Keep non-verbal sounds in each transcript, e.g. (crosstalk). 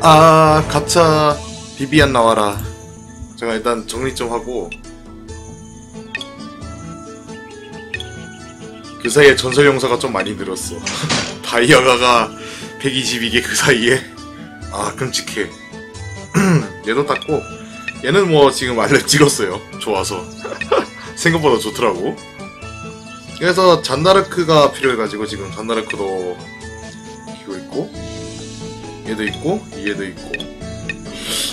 아 가차 비비안 나와라. 제가 일단 정리 좀 하고. 그 사이에 전설 용사가 좀 많이 늘었어. (laughs) 다이아가가 122개 그 사이에. 아 끔찍해. (clears throat) 얘도 땄고. 얘는 뭐 지금 알렙 찍었어요. 좋아서. (laughs) 생각보다 좋더라고. 그래서 잔다르크가 필요해가지고 지금 잔다르크도 키고 있고 얘도 있고 얘도 있고.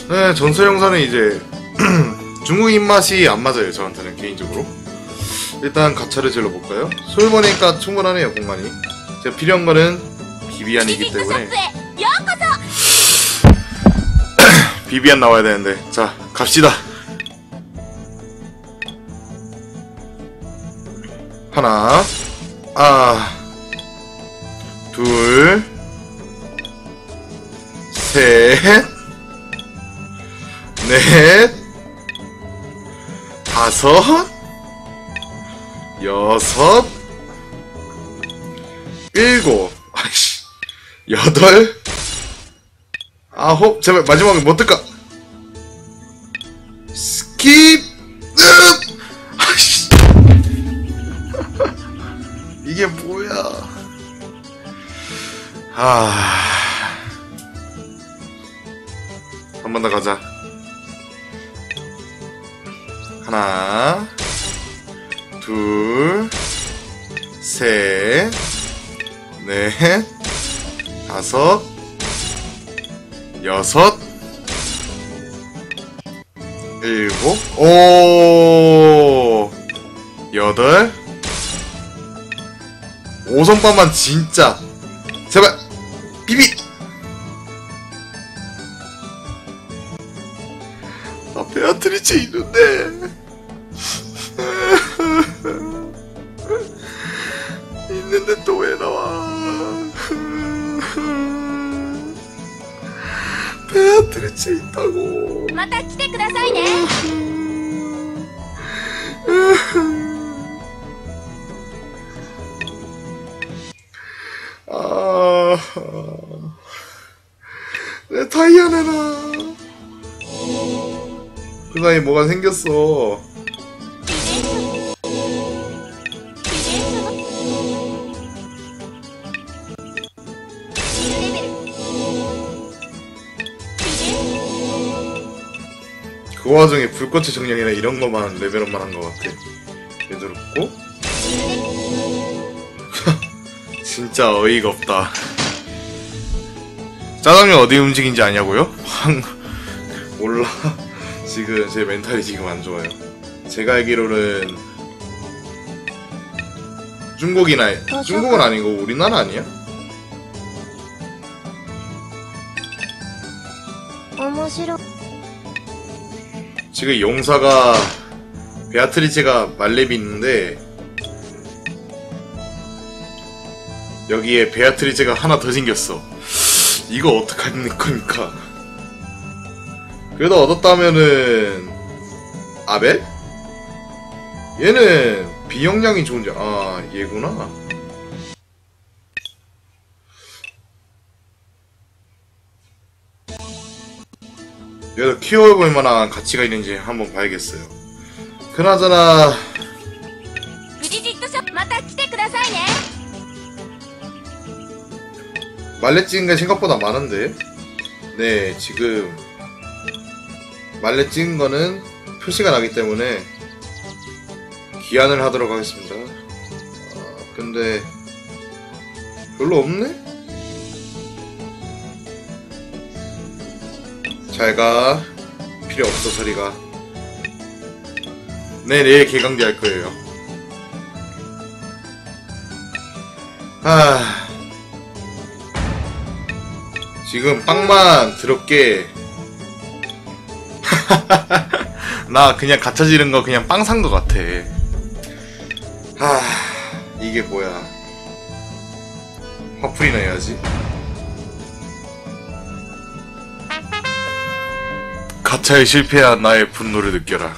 네 전설 용사는 이제 (clears throat) 중국 입맛이 안 맞아요 저한테는 개인적으로. 일단 가차를 질러볼까요? 솔버니까 충분하네요 공간이. 제가 필요한 거는 비비안이기 때문에. (clears throat) 비비안 나와야 되는데. 자 갑시다. 하나 아 둘, 셋, 넷, 다섯, 여섯, 일곱, 아이씨, 여덟, 아홉, 제발 마지막에 뭐 뜰까? 스킵, 읍! 아이씨. (laughs) 이게 뭐야? 아, 번 더 가자. 하나, 둘, 셋, 넷, 다섯, 여섯, 일곱, 오, 여덟, 오성반만 진짜 제발 비비 아 베아트리체 있는데 있는데 또 왜 나와 베아트리체 있다고 また来てくださいね 아, 내 다이아 내놔. 그 사이 뭐가 생겼어. 그 와중에 불꽃의 정령이나 이런 것만 레벨업만 한 것 같아. 되도록고. (laughs) 진짜 어이가 없다. 짜장면 어디 움직인지 아냐고요? (laughs) 몰라. 지금 제 멘탈이 지금 안 좋아요. 제가 알기로는 중국이나 중국은 아니고 우리나라 아니야? 지금 용사가 베아트리체가 말렙이 있는데 여기에 베아트리체가 하나 더 생겼어. 이거 어떡하는 겁니까? 그래도 얻었다면은 아벨? 얘는 비영량이 좋은지 아 얘구나. 얘도 키워볼 만한 가치가 있는지 한번 봐야겠어요. 그나저나 말레찌인가 생각보다 많은데? 네 지금 말레 찍은 거는 표시가 나기 때문에 기한을 하도록 하겠습니다. 아, 근데 별로 없네? 잘가. 필요 없어 소리가. 네 내일 개강제 할 거예요. 아. 지금 빵만 더럽게 (laughs) 나 그냥 가차 지른 거 그냥 빵 산 거 같아. 하 이게 뭐야. 화풀이나 해야지. 가차에 실패한 나의 분노를 느껴라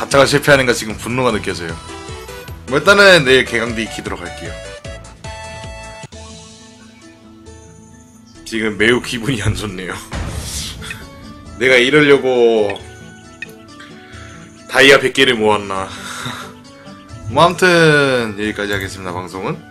막자가 실패하는가 지금 분노가 느껴져요. 뭐 일단은 내일 개강디 키도록 할게요. 지금 매우 기분이 안 좋네요. (laughs) 내가 이러려고 다이아 100개를 모았나. (laughs) 뭐 아무튼 여기까지 하겠습니다 방송은